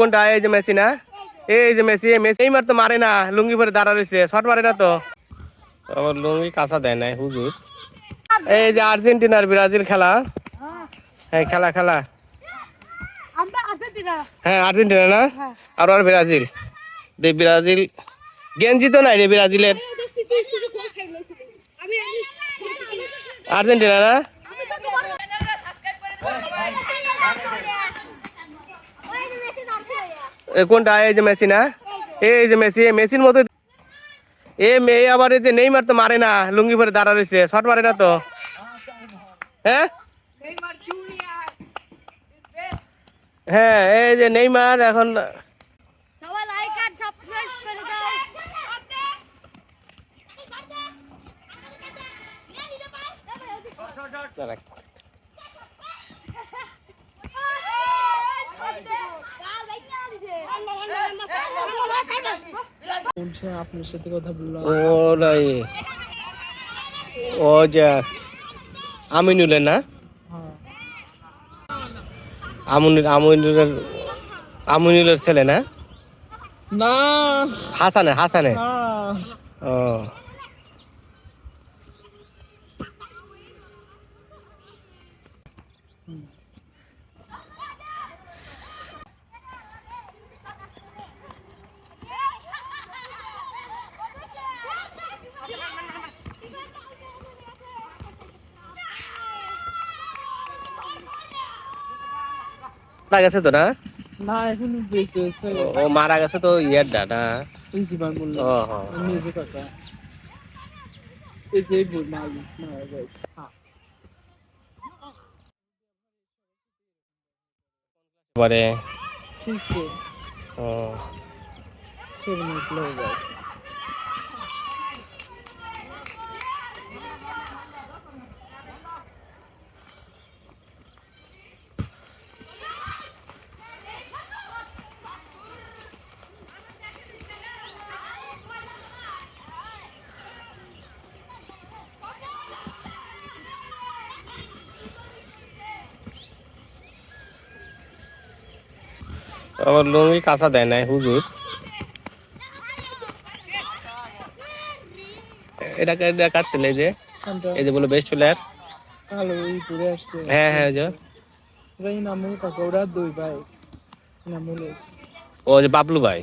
কোনটা? এই যে মেসি না? এই যে মেসি মেসি। এইমার তো মারে না লুঙ্গি পরে দাঁড়া রয়েছে শট মারে না তো? আবার লুঙ্গি কাঁচা দেয় নাই হুজুর। এই যে আর্জেন্টিনার ব্রাজিল খেলা। হ্যাঁ খেলা খেলা। হ্যাঁ আর্জেন্টিনা না? হ্যাঁ। আর আর ব্রাজিল। দেখ ব্রাজিল। গেঞ্জি তো নাই রে ব্রাজিলের। আর্জেন্টিনা না? কোনটা? এই যে মেসি না? এই যে মেসি মেসির মতো এ মেয়ে আবার এই যে নেইমার তো মারে না লুঙ্গি পরে দাঁড়া রয়েছে শট মারে না তো। হ্যাঁ? হ্যাঁ এই যে নেইমার এখন সবাই আপনার সাথে কথা বললাম ও না? আমুনুল আমিনুলের আমিনুলের ছেলে না? না। হাসানে হাসানে ও। মারা গেছে তো না? না এখন বেঁচে আছে ও- মারা গেছে তো ইয়ের ডাটা। এই জীবন বলল ও হ্যাঁ নিজে কথা। এই যে বল মাল মারা গেছে। পরে ও। সেভেন এইট আবার লুঙ্গি কাঁচা দেয় নাই হুজুর। এটা এটা কাটছিল এই যে? এই যে বলে এই আসছে। হ্যাঁ হ্যাঁ ওই যে। ওরা নামুল কাকা ওরা দুই ভাই। ও যে বাবলু ভাই।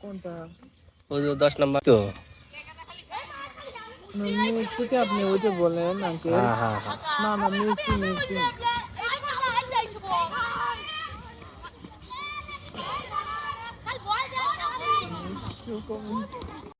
কোনটা? ও যে দশ নম্বর তো মেসিকে আপনি ওইটা বলেন আঙ্কেল হ্যাঁ হ্যাঁ হ্যাঁ না না মেসি মেসি বল